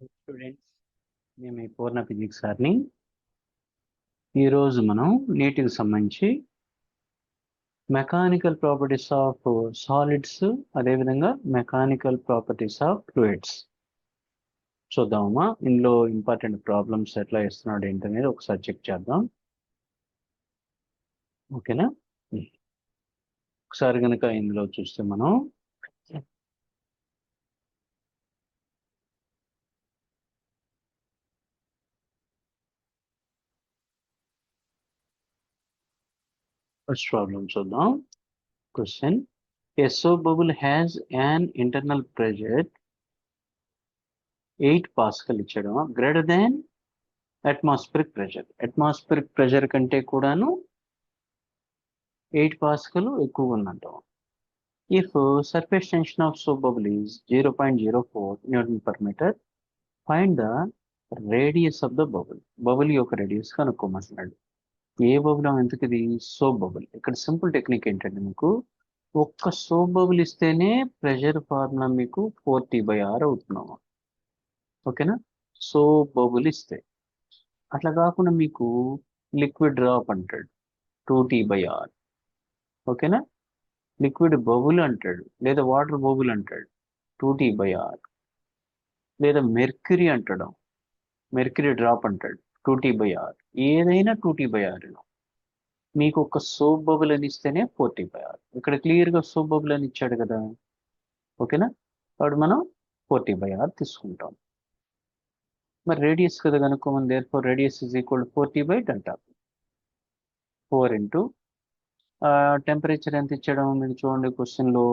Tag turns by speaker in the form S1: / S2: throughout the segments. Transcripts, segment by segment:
S1: Students మేము ఈ పూర్ణ physics సార్ని ఈరోజు మనం నీటికి సంబంధించి మెకానికల్ ప్రాపర్టీస్ ఆఫ్ సాలిడ్స్ అదేవిధంగా మెకానికల్ ప్రాపర్టీస్ ఆఫ్ ఫ్లూయిడ్స్ చూద్దామా ఇందులో ఇంపార్టెంట్ ప్రాబ్లమ్స్ ఎట్లా ఇస్తున్నాడు ఏంటనేది ఒకసారి చెక్ చేద్దాం. ఓకేనా? ఒకసారి కనుక ఇందులో చూస్తే మనం ఫస్ట్ ప్రాబ్లం చూద్దాం question A soap bubble has an internal pressure. 8 pascal ఇచ్చాడు. Greater than atmospheric pressure atmospheric pressure కంటే కూడాను ఎయిట్ పాస్కల్ ఎక్కువగా ఉందంటాం. If surface tension of soap bubble is zero point zero four newton per metre find the radius of the bubble bubble యొక్క radius కనుక్కోమంటున్నాడు. ఏ bubble ఎందుకు ఇది? Soap bubble. ఇక్కడ simple technique ఏంటంటే మీకు ఒక్క సోప్ బబుల్ ఇస్తేనే ప్రెషర్ ఫార్ములా మీకు ఫోర్టీ బై ఆర్ అవుతున్నాము. ఓకేనా? సోప్ బబుల్ ఇస్తే. అట్లా కాకుండా మీకు లిక్విడ్ డ్రాప్ అంటాడు. Two T by R. ఓకేనా? లిక్విడ్ బబుల్ అంటాడు. లేదా వాటర్ బబుల్ అంటాడు. Two T by R. లేదా మెర్క్యూరీ అంటాడు. మెర్క్యూరీ డ్రాప్ అంటాడు. టూ టీ బై ఆర్ ఏదైనా టూ టీ బై ఆర్ మీకు ఒక సోప్ బబుల్ అని ఇస్తేనే ఫోర్ టీ బై ఆర్ ఇక్కడ క్లియర్గా సోప్ బబుల్ అని ఇచ్చాడు కదా. ఓకేనా? కాబట్టి మనం ఫోర్ టీ బై ఆర్ తీసుకుంటాం. మరి రేడియస్ కదా కనుక్కోమని therefore radius is equal four T by delta four into temperature ఎంత ఇచ్చాడు? మీరు చూడండి క్వశ్చన్లో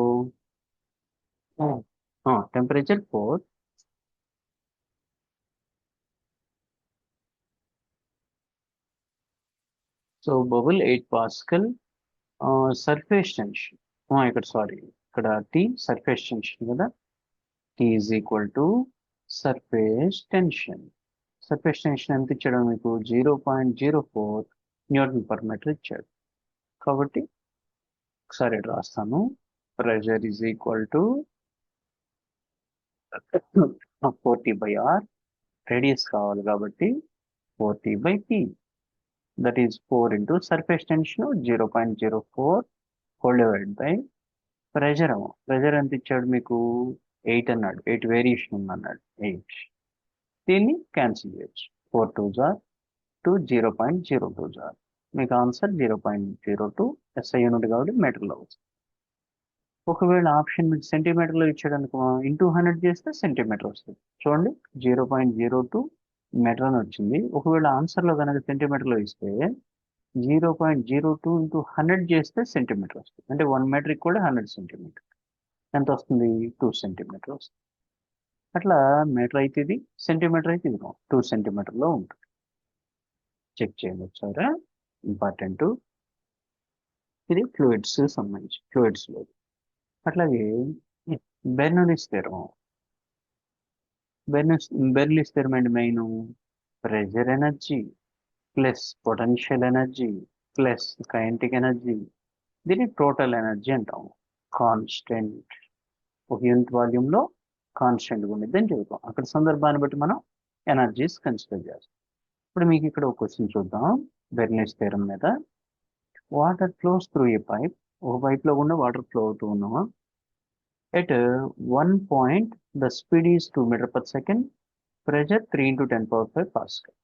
S1: temperature four so bubble eight pascal surface tension. ఇక్కడ సారీ ఇక్కడ టీ సర్ఫేస్ టెన్షన్ కదా? T is equal to surface tension. Surface tension ఎంత ఇచ్చాడు మీకు? Zero point zero four newton per metre ఇచ్చాడు. కాబట్టి ఒకసారి రాస్తాను. Pressure is equal to four T by R radius కావాలి కాబట్టి four T by P. That is four into surface tension zero point zero four whole divide by pressure pressure ఎంత ఇచ్చాడు మీకు? Eight అన్నాడు. ఎయిట్ వేరియేషన్ ఉంది అన్నాడు. Eight దీన్ని cancel చేయొచ్చు. Four two jar two zero point zero two jar మీకు answer zero point zero two SI unit కాబట్టి మీటర్లో వస్తుంది. ఒకవేళ ఆప్షన్ మీకు సెంటీమీటర్లో ఇచ్చాడు అనుకో ఇంటూ హండ్రెడ్ చేస్తే సెంటీమీటర్ వస్తుంది. చూడండి. Zero point zero two metre అని వచ్చింది. ఒకవేళ ఆన్సర్లో కనుక సెంటీమీటర్లో ఇస్తే zero point zero two into hundred చేస్తే సెంటీమీటర్ వస్తుంది. అంటే వన్ మీటర్ కూడా హండ్రెడ్ సెంటీమీటర్ ఎంత వస్తుంది? టూ సెంటీమీటర్ వస్తుంది. అట్లా మీటర్ అయితే ఇది సెంటీమీటర్ అయితే ఇది టూ సెంటీమీటర్లో ఉంటుంది. చెక్ చేయండి ఒకసారి. ఇంపార్టెంట్ ఇది ఫ్లూయిడ్స్ సంబంధించి ఫ్లూయిడ్స్లో అట్లాగే బెర్నలిస్ స్థిరం బెర్నస్ బెర్నలిస్ స్థిరం main pressure energy plus potential energy plus kinetic energy దీన్ని టోటల్ ఎనర్జీ అంటాము. కాన్స్టెంట్ ఒక యూనిట్ వాల్యూమ్లో కాన్స్టెంట్గా ఉండేది అని చెబుతాం. అక్కడ సందర్భాన్ని బట్టి మనం ఎనర్జీస్ కన్సిడర్ చేస్తాం. ఇప్పుడు మీకు ఇక్కడ ఒక క్వశ్చన్ చూద్దాం. బెర్నలిస్ తీరం మీద. Water flows through a pipe ఒక పైప్లో కూడా వాటర్ ఫ్లో అవుతూ ఉన్నామా at one point the speed is two metre per second pressure three into ten power five pascal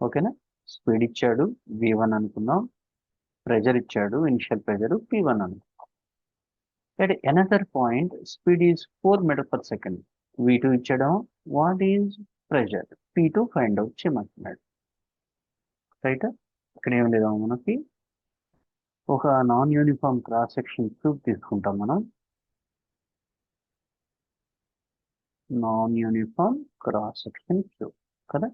S1: ఓకేనా స్పీడ్ ఇచ్చాడు వి వన్ అనుకున్నాం. ప్రెషర్ ఇచ్చాడు ఇనిషియల్ ప్రెజర్ పి వన్ అనుకున్నాం. At another point speed is four metre per second V two ఇచ్చడం what is pressure P two find out చేయమంటున్నాడు. Right ఇక్కడ ఏం లేదా మనకి. ఒక non uniform cross section cube తీసుకుంటాం మనం. Non uniform cross section cube కదా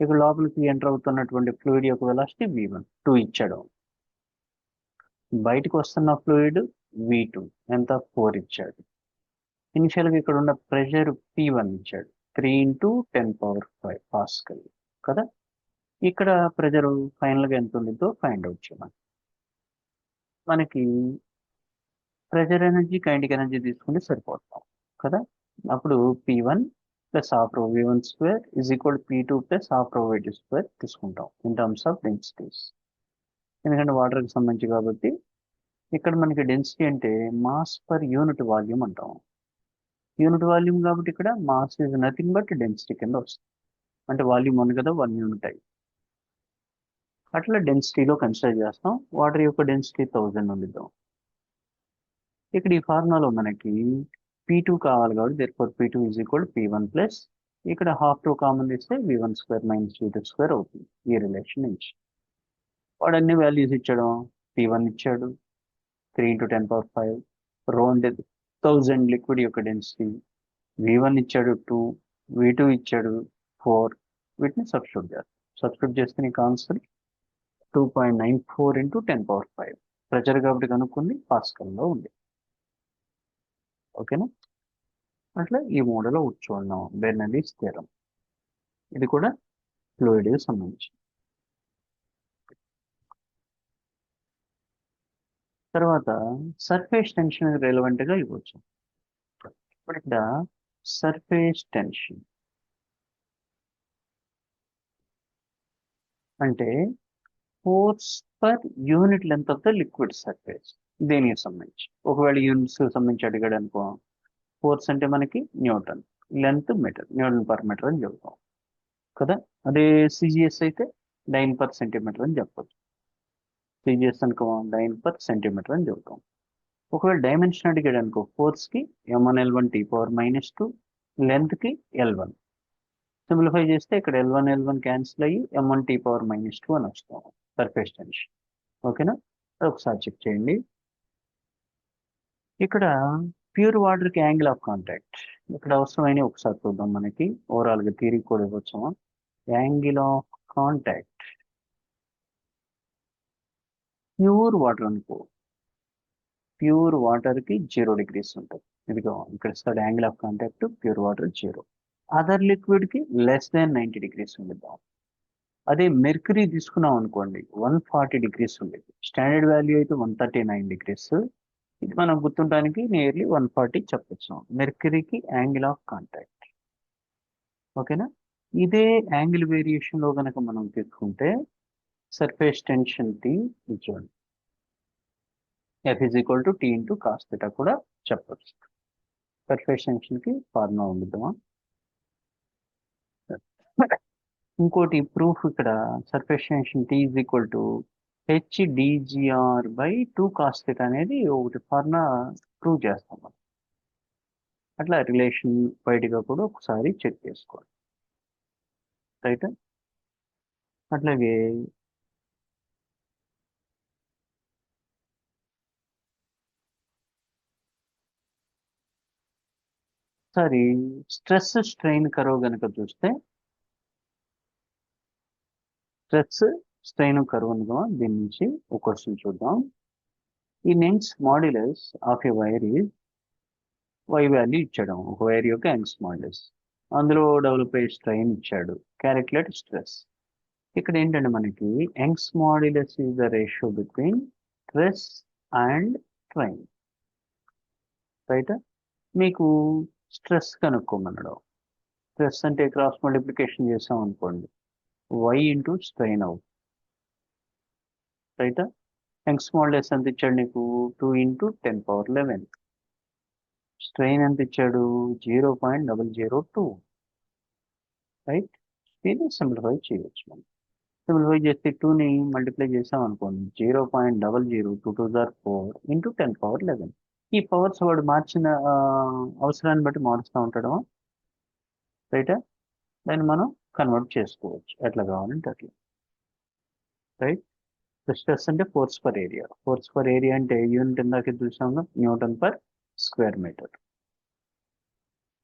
S1: ఇక్కడ లోపలికి ఎంటర్ అవుతున్నటువంటి ఫ్లూయిడ్ యొక్క వెలాసిటీ వి వన్ టూ ఇచ్చాడు. బయటకు వస్తున్న ఫ్లూయిడ్ వి టూ ఎంత? ఫోర్ ఇచ్చాడు. ఇనిషియల్గా ఇక్కడ ఉన్న ప్రెషర్ పి వన్ ఇచ్చాడు. Three into ten power five pascal కదా? ఇక్కడ ప్రెషర్ ఫైనల్గా ఎంత ఉంటుందో ఫైండ్ అవుట్ చేయమని మనకి ప్రెషర్ ఎనర్జీ కైంటిక్ ఎనర్జీ తీసుకుంటే సరిపోతాం కదా? అప్పుడు P one plus half rho V one square is equal P two plus half rho V two square తీసుకుంటాం ఇన్ టర్మ్స్ ఆఫ్ డెన్సిటీస్ ఎందుకంటే వాటర్కి సంబంధించి కాబట్టి ఇక్కడ మనకి డెన్సిటీ అంటే మాస్ పర్ యూనిట్ వాల్యూమ్ అంటాం. యూనిట్ వాల్యూమ్ కాబట్టి ఇక్కడ mass is nothing but density కింద వస్తుంది. అంటే వాల్యూమ్ ఉంది కదా వన్ యూనిట్ అయ్యి అట్లా డెన్సిటీలో కన్సిడర్ చేస్తాం. వాటర్ యొక్క డెన్సిటీ థౌజండ్ ఉండిద్దాం. ఇక్కడ ఈ ఫార్ములాలో మనకి పీ టూ కావాలి కాబట్టి therefore P two is equal P one plus ఇక్కడ హాఫ్ టూ కామన్ తీస్తే V one square minus V two square అవుతుంది. ఈ రిలేషన్ నుంచి. వాడు అన్ని వాల్యూస్ ఇచ్చాడు? పీ వన్ ఇచ్చాడు. Three into ten power five rho అంటే థౌజండ్ లిక్విడ్ యొక్క డెన్సిటీ వి వన్ ఇచ్చాడు టూ వి టూ ఇచ్చాడు ఫోర్ వీటిని సబ్స్టిట్యూట్ చేస్తాం సబ్స్టిట్యూట్ చేస్తే నీకు answer two point nine four into ten power five pressure కాబట్టి కనుక్కుంది పాస్కల్లో ఉంది. ఓకేనా? అట్లా ఈ మోడల్ చూడడం బెర్నలీస్ స్థిరం. ఇది కూడా ఫ్లూయిడ్కి సంబంధించి. తర్వాత సర్ఫేస్ టెన్షన్ రిలవెంట్గా ఇవ్వచ్చు. ఇప్పుడు ఇక్కడ సర్ఫేస్ టెన్షన్. అంటే force per unit length of the liquid surface. దేనికి సంబంధించి? ఒకవేళ యూనిట్స్ సంబంధించి అడిగాడు అనుకో ఫోర్స్ అంటే మనకి newton length metre newton per metre అని చెబుతాం. కదా? అదే సిజిఎస్ అయితే డైన్ పర్ సెంటీమీటర్ అని చెప్పచ్చు. సిజిఎస్ అనుకో డైన్ పర్ సెంటీమీటర్ అని చెబుతాం. ఒకవేళ డైమెన్షన్ అడిగాడు అనుకో ఫోర్స్కి M one L one T power minus two లెంత్కి L one simplify చేస్తే ఇక్కడ L one L one cancel అయ్యి M one T power minus two అని వస్తాం. సర్ఫేస్ టెన్షన్ ఓకేనా ఒకసారి చెక్ చేయండి. ఇక్కడ ప్యూర్ వాటర్కి యాంగిల్ ఆఫ్ కాంటాక్ట్ ఇక్కడ అవసరమైన ఒకసారి చూద్దాం మనకి. ఓవరాల్గా థీరీ కూడా ఇవ్వచ్చు angle of contact pure water అనుకో. ప్యూర్ వాటర్కి జీరో డిగ్రీస్ ఉంటుంది. ఇదిగో ఇక్కడ ఇస్తాడు angle of contact pure water zero other లిక్విడ్కి less than ninety degrees ఉండిద్దాం అదే మెర్క్యూరీ తీసుకున్నాం అనుకోండి వన్ ఫార్టీ డిగ్రీస్ ఉండేది స్టాండర్డ్ వాల్యూ అయితే వన్ థర్టీ నైన్ డిగ్రీస్ ఇది మనం గుర్తుండడానికి నియర్లీ వన్ ఫార్టీ చెప్పొచ్చు. మెర్కరీకి యాంగిల్ ఆఫ్ కాంటాక్ట్ ఓకేనా? ఇదే యాంగిల్ వేరియేషన్లో కనుక మనం తీసుకుంటే సర్ఫేస్ టెన్షన్ టీ చూడండి. F is equal to T into cos కూడా చెప్పచ్చు. సర్ఫేస్ టెన్షన్కి ఫార్ములా ఉండిద్దామా? ఇంకోటి ప్రూఫ్ ఇక్కడ surface tension T is equal to H DGR by two cos theta అనేది ఒకటి ఫార్ములా ప్రూవ్ చేస్తాం మనం. అట్లా రిలేషన్ బయటగా కూడా ఒకసారి చెక్ చేసుకోవాలి. రైట్ అట్లాగే సారీ స్ట్రెస్ స్ట్రెయిన్ కరవ్ కనుక చూస్తే స్ట్రెస్ స్ట్రెయిన్ కర్వ్ అనుకో దీని నుంచి ఒక క్వశ్చన్ చూద్దాం. ఈ Young's modulus of a wire is Y value ఇచ్చాడు. ఒక వైర్ యొక్క యంగ్స్ మాడ్యులస్ అందులో డెవలప్ అయ్యే స్ట్రెయిన్ ఇచ్చాడు. క్యాలిక్యులేట్ స్ట్రెస్ ఇక్కడ ఏంటంటే మనకి Young's modulus is the ratio between stress and strain right మీకు స్ట్రెస్ కనుక్కోమన్నాడు. స్ట్రెస్ అంటే క్రాస్ మల్టిప్లికేషన్ చేసాం అనుకోండి వై ఇంటూ స్ట్రెయిన్ అవుట్ రైటా యంగ్ మోడ్లెస్ ఎంత ఇచ్చాడు నీకు? Two into ten power eleven. Strain ఎంత ఇచ్చాడు? Zero point double zero two. Right? దీన్ని సింప్లిఫై చేయవచ్చు మనం. సింప్లిఫై చేస్తే టూని మల్టిప్లై చేసాం అనుకోండి. Zero point double zero two two jar four into ten power eleven. ఈ పవర్స్ వాడు మార్చిన అవసరాన్ని బట్టి మారుస్తూ ఉంటాడు? రైటా? దాన్ని మనం కన్వర్ట్ చేసుకోవచ్చు. ఎట్లా కావాలంటే అట్లా. రైట్? స్ట్రెస్ అంటే force per area. Force per area అంటే యూనిట్ ఇందాక చూసాము న్యూటన్ పర్ స్క్వేర్ మీటర్.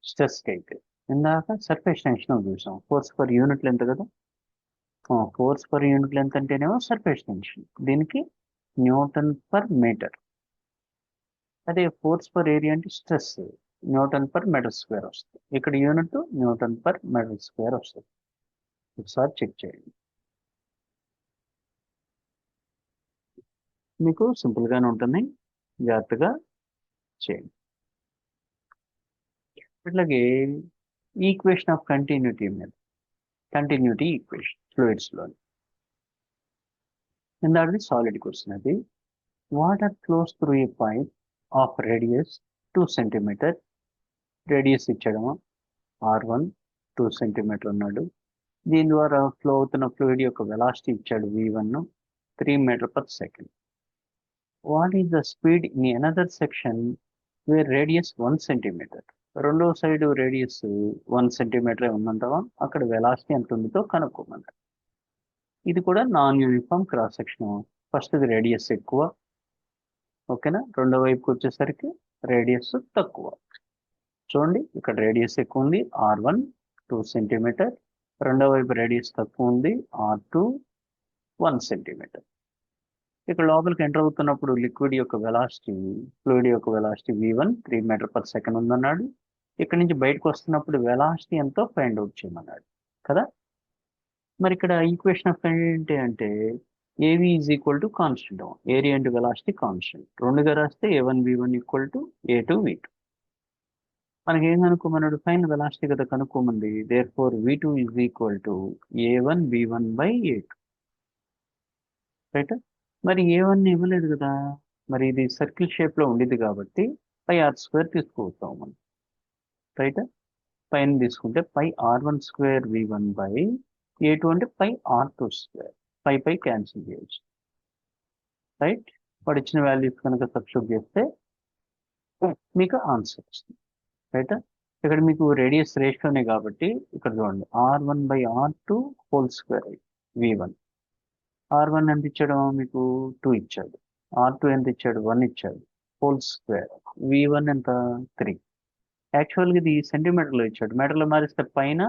S1: స్ట్రెస్కి అయితే ఇందాక సర్ఫేస్ టెన్షన్ చూసాం. ఫోర్స్ పర్ యూనిట్ లెంత్ కదా? ఫోర్స్ పర్ యూనిట్ లెంత్ అంటేనేమో సర్ఫేస్ టెన్షన్. దీనికి న్యూటన్ పర్ మీటర్. అదే ఫోర్స్ పర్ ఏరియా అంటే stress. Newton per metre square వస్తుంది. ఇక్కడ unit newton per metre square వస్తుంది. ఒకసారి చెక్ చేయండి. మీకు సింపుల్గానే ఉంటుంది. జాగ్రత్తగా చేయండి. అట్లాగే ఈక్వేషన్ ఆఫ్ కంటిన్యూటీ మీద కంటిన్యూటీ ఈక్వేషన్ ఫ్లూయిడ్స్లో ఇందాకది సాలిడ్ క్వశ్చన్ అది. Water flows through a point of radius two centimetre? Radius ఇచ్చడము R one two centimetre ఉన్నాడు. దీని ద్వారా ఫ్లో అవుతున్న ఫ్లూయిడ్ యొక్క వెలాసిటీ ఇచ్చాడు V one three metre per second. What is the speed in another section where radius one centimetre రెండో side radius one centimetre ఉందంటావా? అక్కడ velocity ఎంత ఉందో కనుక్కోమన్నారు. ఇది కూడా non uniform cross section first ఇది రేడియస్ ఎక్కువ. ఓకేనా? రెండో వైపుకి వచ్చేసరికి రేడియస్ తక్కువ. చూడండి ఇక్కడ రేడియస్ ఎక్కువ ఉంది. ఆర్ వన్ టూ సెంటీమీటర్ రెండో వైపు రేడియస్ తక్కువ ఉంది. ఆర్ టూ వన్ సెంటీమీటర్ ఇక్కడ లోపలికి ఎంటర్ అవుతున్నప్పుడు లిక్విడ్ యొక్క వెలాసిటీ ఫ్లూయిడ్ యొక్క velocity V one three metre per second ఉందన్నాడు. ఇక్కడ నుంచి బయటకు వస్తున్నప్పుడు వెలాసిటీ ఎంతో ఫైండ్ అవుట్ చేయమన్నాడు కదా? మరి ఇక్కడ ఈక్వేషన్ ఆఫ్ ఏంటి అంటే A V is equal to constant area and velocity constant రెండుగా రాస్తే A one V one equal to A two V two మనకి ఏం కనుక్కోమన్నాడు ఫైన్ వెలాసిటీ కదా కనుక్కోమంది. Therefore V two is equal to A one B one by A two right మరి A one ఇవ్వలేదు కదా. మరి ఇది సర్కిల్ షేప్లో ఉండిద్ది కాబట్టి పై ఆర్ స్క్వేర్ తీసుకుపోతాం మనం. రైట్? పైన తీసుకుంటే pi R one square V one by A two అంటే pi R two square. Pi pi cancel చేయొచ్చు. రైట్? వాడు ఇచ్చిన వాల్యూస్ కనుక సబ్స్ట్రూట్ చేస్తే మీకు ఆన్సర్ వస్తుంది. రైట్? ఇక్కడ మీకు రేడియస్ రేషియోనే కాబట్టి ఇక్కడ చూడండి. R one by R two whole square V one. R one ఎంత ఇచ్చాడు మీకు టూ ఇచ్చాడు. ఆర్ టూ ఎంత ఇచ్చాడు? వన్ ఇచ్చాడు. హోల్ స్క్వేర్ వి వన్ ఎంత? త్రీ యాక్చువల్గా ఇది సెంటీమీటర్లో ఇచ్చాడు. మీటర్లో మారిస్తే పైన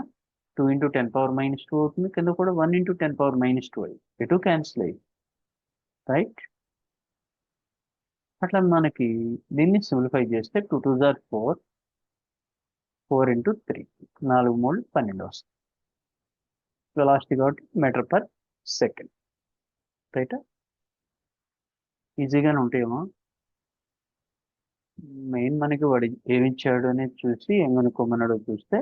S1: two into ten power minus two అవుతుంది. కింద కూడా one into ten power minus two అయ్యి ఎటు క్యాన్సిల్ అయ్యి. రైట్ అట్లా మనకి దీన్ని సింప్లిఫై చేస్తే టూ టూ జార్ ఫోర్ ఫోర్ ఇంటూ త్రీ నాలుగు మూడు పన్నెండు వస్తుంది. వెలాసిటీ కాబట్టి మీటర్ పర్ సెకండ్ రైట్ ఈజీగానే ఉంటాయేమో. మెయిన్ మనకి వాడు ఏమిచ్చాడు అనేది చూసి ఏం చూస్తే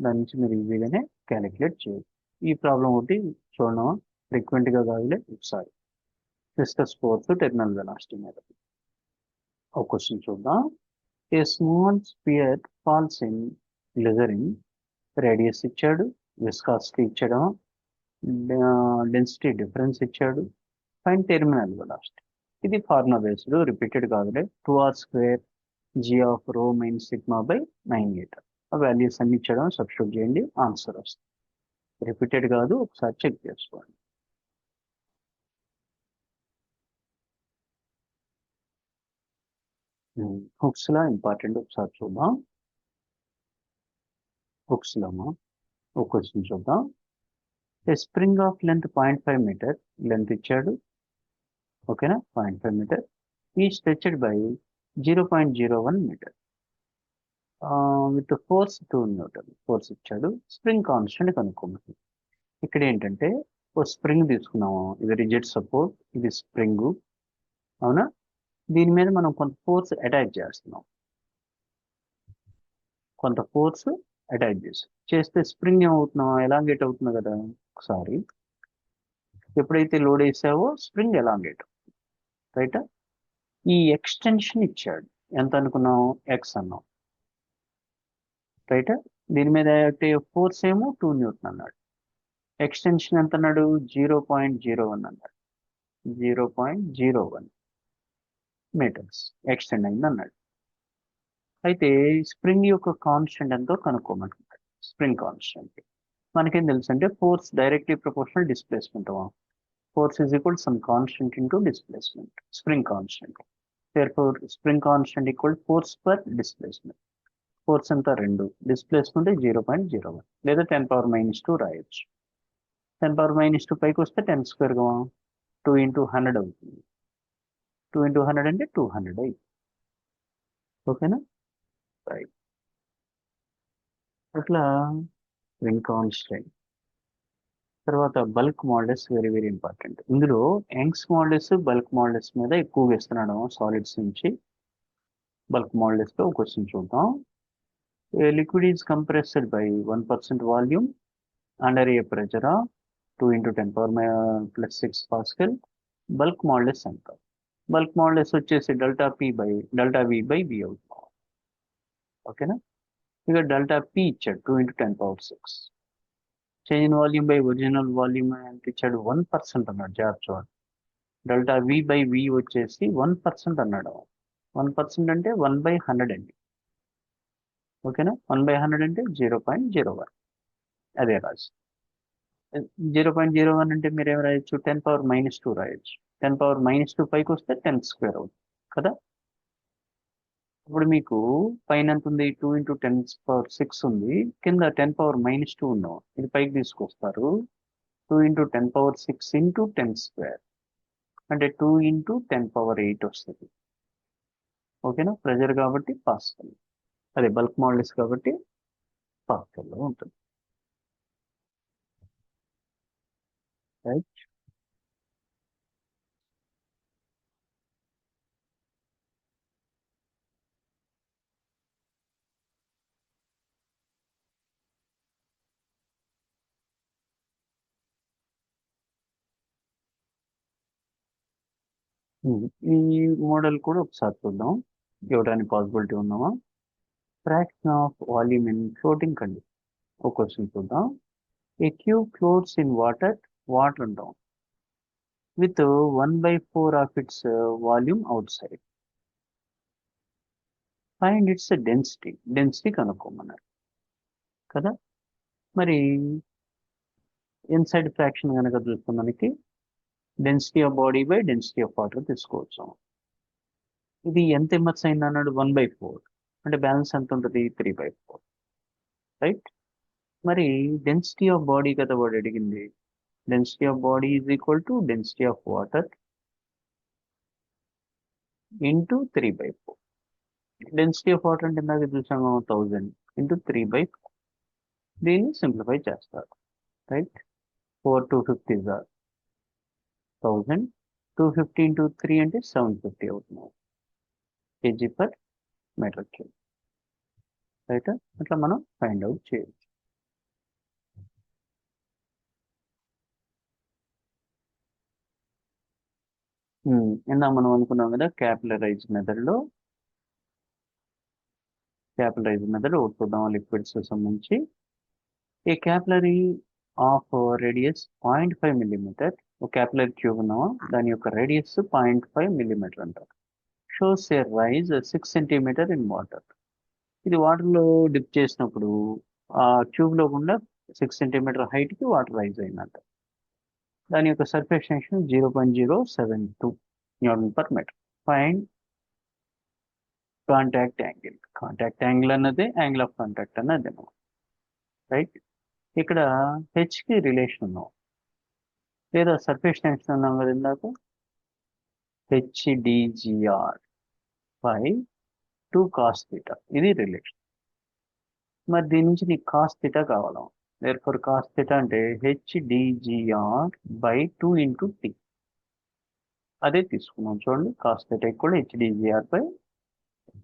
S1: దాని నుంచి మీరు ఈజీగానే క్యాలిక్యులేట్ చేయొచ్చు. ఈ ప్రాబ్లం ఒకటి చూడడం ఫ్రీక్వెంట్గా కాదులే ఒకసారి. డిస్కస్ ఫోర్త్ టెర్మినల్ వెలాసిటీ మీద. ఒక క్వశ్చన్ చూద్దాం. A small sphere falls in glycerin radius ఇచ్చాడు? విస్కాసిటీ ఇచ్చాడు? డెన్సిటీ డిఫరెన్స్ ఇచ్చాడు? ఫైన్ టెర్మినల్ వెలాసిటీ ఇది ఫార్ములా బేస్డ్ రిపీటెడ్ కాదులే. Two r square g of rho minus sigma by nine metre ఆ values అన్ని ఇచ్చడం సబ్స్టిట్యూట్ చేయండి ఆన్సర్ వస్తుంది. రిపీటెడ్ కాదు ఒకసారి చెక్ చేసుకోండి. Hmm, హుక్స్లా ఇంపార్టెంట్ ఒకసారి చూద్దాం. హుక్స్లోమా ఒక క్వశ్చన్ చూద్దాం. A spring of length point five metre length ఇచ్చాడు. ఓకేనా? Point five metre. ఈ stretched by zero point zero one metre. With force two newton force ఇచ్చాడు. స్ప్రింగ్ కాన్స్టెంట్ కనుక్కోమని ఇక్కడ ఏంటంటే ఓ స్ప్రింగ్ తీసుకున్నాము. ఇది రిజిడ్ సపోర్ట్ ఇది స్ప్రింగ్. అవునా? దీని మీద మనం కొంత ఫోర్స్ అటాచ్ చేస్తున్నాం. కొంత ఫోర్స్ అటాచ్ చేస్తాం చేస్తే స్ప్రింగ్ ఏమవుతున్నాం ఎలాంగేట్ అవుతుంది కదా? ఒకసారి. ఎప్పుడైతే లోడ్ వేసావో స్ప్రింగ్ ఎలాంగేట్ రైట్? ఈ ఎక్స్టెన్షన్ ఇచ్చాడు. ఎంత అనుకున్నాం ఎక్స్ అన్నాం రైట్? దీని మీద ఫోర్స్ ఏమో టూ న్యూటన్ అన్నాడు. ఎక్స్టెన్షన్ ఎంత అన్నాడు? జీరో పాయింట్ జీరో వన్ అన్నాడు. Zero point zero one metres. Extend అయింది అన్నాడు. అయితే స్ప్రింగ్ యొక్క కాన్స్టెంట్ ఎంతో కనుక్కోమంటున్నాడు. Spring constant. మనకేం తెలుసు అంటే force directly proportional displacement force is equal some constant into displacement spring constant for spring constant equal force per displacement force ఎంత? రెండు. Displacement zero point zero one లేదా టెన్ పవర్ మైనస్ టూ రాయొచ్చు. Ten power minus two పైకి వస్తే ten స్క్వేర్గా two into hundred అవుతుంది. Two into hundred అంటే two hundred అయ్యి ఓకేనా? రైట్ అట్లా స్ప్రింగ్ కాన్స్టెంట్ తర్వాత bulk modulus very very important ఇందులో యంగ్స్ మోడల్స్ బల్క్ మోడల్స్ మీద ఎక్కువగా ఇస్తున్నాడు సాలిడ్స్ నుంచి. బల్క్ మోడల్స్లో క్వశ్చన్ చూద్దాం. A liquid is compressed by 1% volume under a pressure of 2 into 10 power mi- plus 6 Pascal. ఎంత? బల్క్ మోడల్స్ వచ్చేసి delta P by delta V by V అవుతుంది. ఓకేనా ఇక డెల్టా పి ఇచ్చాడు two into ten power six change in volume by original volume ఎంత ఇచ్చాడు one percent అన్నాడు జాబ్ చూడండి డెల్టా వి బై వి వచ్చేసి వన్ పర్సెంట్ అన్నాడు వన్ పర్సెంట్ అంటే వన్ బై హండ్రెడ్ అండి. ఓకేనా? వన్ బై హండ్రెడ్ అంటే జీరో పాయింట్ జీరో వన్. అదే రాజు జీరో పాయింట్ జీరో వన్ అంటే మీరు ఏం రాయొచ్చు? టెన్ పవర్ మైనస్ టూ రాయొచ్చు. టెన్ పవర్ మైనస్ టూ పైకి వస్తే టెన్ స్క్వేర్ అవుతుంది. కదా? ఇప్పుడు మీకు పైన ఎంత ఉంది? Two into ten power six ఉంది. కింద టెన్ పవర్ మైనస్ టూ ఉన్నాం. ఇది పైకి తీసుకొస్తారు. Two into ten power six into ten square. అంటే two into ten power eight వస్తుంది. ఓకేనా? ప్రెజర్ కాబట్టి పాస్కల్. అదే బల్క్ మోడల్స్ కాబట్టి పాస్కల్లో ఉంటుంది. Right Hmm. ఈ మోడల్ కూడా ఒకసారి చూద్దాం. ఇవ్వడానికి పాసిబిలిటీ ఉన్నామా fraction of volume in floating కండి ఒక క్వశ్చన్ చూద్దాం. A cube floats in water water అంటాం with one by four of its volume outside find its density density కనుక్కోమన్నారు. కదా? మరి ఇన్సైడ్ ఫ్రాక్షన్ కనుక చూస్తే మనకి density of body by density of water తీసుకోవచ్చు. ఇది ఎంత ఎంఎస్ అయింది అన్నాడు? వన్ బై ఫోర్ అంటే బ్యాలెన్స్ ఎంత ఉంటుంది? త్రీ బై ఫోర్ రైట్ మరి డెన్సిటీ ఆఫ్ బాడీ కదా వాడు అడిగింది? Density of body is equal to density of water into three by four density of water అంటే ఇందాక చూసాము thousand into three by four దీన్ని సింప్లిఫై చేస్తారు. Right four two fifty jar thousand two fifty into three అంటే seven fifty అవుతున్నాయి KG per metre cube right అట్లా మనం find out చేయొచ్చు. Hmm. ఇందా మనం అనుకున్నాం కదా క్యాపిలరైజ్ మెథడ్లో క్యాపిలరైజ్ మెథడ్ ఒకటి చూద్దాం లిక్విడ్స్ సంబంధించి. A capillary of radius point five millimetre ఒక క్యాపిలరీ ట్యూబ్ ఉన్నామా దాని యొక్క రేడియస్ పాయింట్ ఫైవ్ మిల్లీమీటర్ అంటారు shows a rise six centimetre in water ఇది వాటర్లో డిప్ చేసినప్పుడు ఆ ట్యూబ్లో గుండా సిక్స్ సెంటీమీటర్ హైట్కి వాటర్ రైజ్ అయిందంట. దాని యొక్క surface tension zero point zero seven two newton per metre find contact angle contact angle అన్నదే యాంగిల్ ఆఫ్ కాంటాక్ట్ అన్నది రైట్ ఇక్కడ హెచ్కి రిలేషన్ ఉన్నాం లేదా సర్ఫేస్ టెన్షన్ అన్నాం కదా ఇందాక? HDGR by two cos theta ఇది రిలేషన్ మరి దీని నుంచి నీకు కాస్ థీటా కావాలా? దేర్ ఫర్ కాస్ థీటా అంటే HDGR by two into T అదే తీసుకున్నాం చూడండి. కాస్ థీటా కూడా హెచ్డిజిఆర్ బై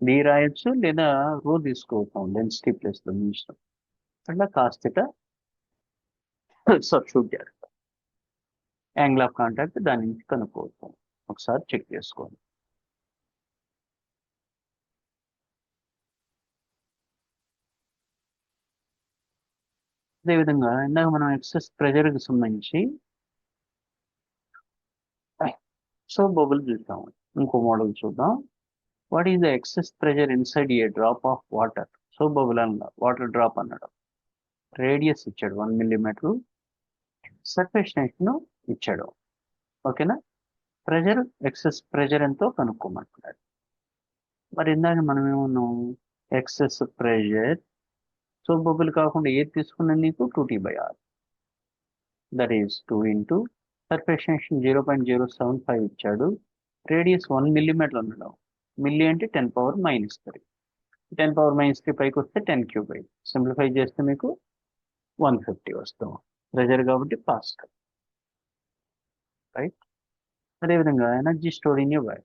S1: డి రాయొచ్చు లేదా రో తీసుకోవచ్చు. డెన్సిటీ ప్లేస్లో మించడం అట్లా కాస్ థీటా సబ్స్టిట్యూట్ చేయాలి యాంగిల్ ఆఫ్ కాంటాక్ట్ దాని నుంచి కనుక్కోవచ్చు. ఒకసారి చెక్ చేసుకోండి. అదేవిధంగా ఇందాక మనం ఎక్సెస్ ప్రెజర్కి సంబంధించి సో బబుల్ చూద్దాం. ఇంకో మోడల్ చూద్దాం. What is the excess pressure inside a drop of water so bubble అన్నాడు వాటర్ డ్రాప్ అన్నాడు. రేడియస్ ఇచ్చాడు వన్ మిల్లీమీటర్ సర్ఫేస్ టెన్షన్ ఇచ్చాడు. ఓకేనా? ప్రెజర్ ఎక్సెస్ ప్రెజర్ ఎంతో కనుక్కోమంటున్నాడు. మరి ఇందాక మనం ఏమన్నాం? Excess pressure. సో బొబ్బులు కాకుండా ఏది తీసుకున్నా నీకు? Two T by R. That is two into surface tension zero point zero seven five ఇచ్చాడు. రేడియస్ వన్ మిల్లీమీటర్ ఉండడం. మిల్లీ అంటే ten power minus three. Ten power minus three పైకి వస్తే టెన్ క్యూబ్ అయింది సింప్లిఫై చేస్తే మీకు వన్ ఫిఫ్టీ వస్తాం pressure కాబట్టి ఫాస్ట్. రైట్ అదేవిధంగా ఎనర్జీ స్టోర్ ఇన్ వైర్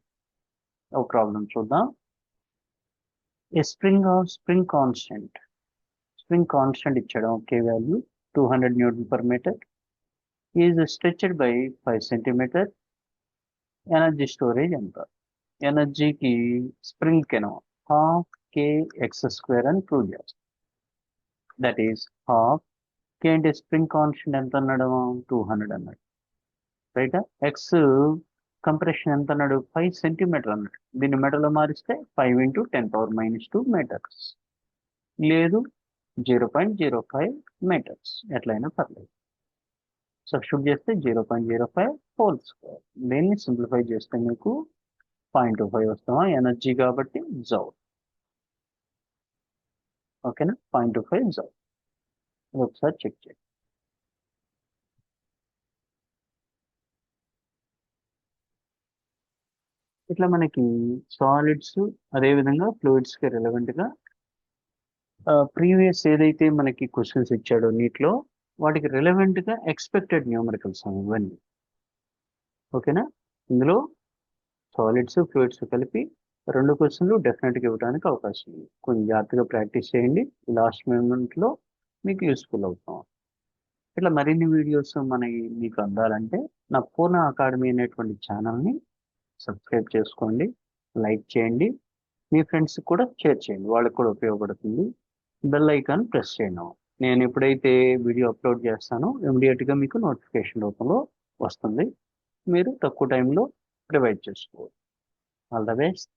S1: ఒక ప్రాబ్లం చూద్దాం. A spring of spring constant spring constant ఇచ్చాడు. K value two hundred newton per metre is stretched by five centimetre energy storage ఎంత? ఎనర్జీకి spring కెనో. Half K X square అని prove చేస్తాం. That is half K అంటే spring constant ఎంత అన్నాడు? Two hundred అన్నాడు. రైట్? ఎక్స్ కంప్రెషన్ ఎంత అన్నాడు? ఫైవ్ సెంటీమీటర్ అన్నాడు. దీన్ని మీటర్లో మారిస్తే five into ten power minus two metres లేదు zero point zero five metres ఎట్లయినా పర్లేదు. సబ్స్టిట్యూట్ చేస్తే zero point zero five whole square దీన్ని సింప్లిఫై చేస్తే మీకు పాయింట్ టూ ఫైవ్ వస్తామా? ఎనర్జీ కాబట్టి జౌల్ ఓకేనా పాయింట్ టూ ఫైవ్ జౌల్ ఒకసారి చెక్ చేయండి. ఇట్లా మనకి సాలిడ్స్ అదేవిధంగా ఫ్లూయిడ్స్కి రిలవెంట్గా ప్రీవియస్ ఏదైతే మనకి క్వశ్చన్స్ ఇచ్చాడో నీటిలో వాటికి రిలవెంట్గా ఎక్స్పెక్టెడ్ న్యూమరికల్స్ ఇవన్నీ ఓకేనా? ఇందులో సాలిడ్స్ ఫ్లూయిడ్స్ కలిపి రెండు క్వశ్చన్లు డెఫినెట్గా ఇవ్వడానికి అవకాశం ఉంది. కొంచెం జాగ్రత్తగా ప్రాక్టీస్ చేయండి. లాస్ట్ మూమెంట్లో మీకు యూస్ఫుల్ అవుతాం. ఇట్లా మరిన్ని వీడియోస్ మన మీకు అందాలంటే నా పూర్ణ అకాడమీ అనేటువంటి ఛానల్ని సబ్స్క్రైబ్ చేసుకోండి లైక్ చేయండి మీ ఫ్రెండ్స్ కూడా షేర్ చేయండి. వాళ్ళకి కూడా ఉపయోగపడుతుంది. బెల్ ఐకాన్ ప్రెస్ చేయండి. నేను ఎప్పుడైతే వీడియో అప్లోడ్ చేస్తానో ఇమీడియట్గా మీకు నోటిఫికేషన్ రూపంలో వస్తుంది. మీరు తక్కువ టైంలో ప్రొవైడ్ చేసుకోవచ్చు. All the best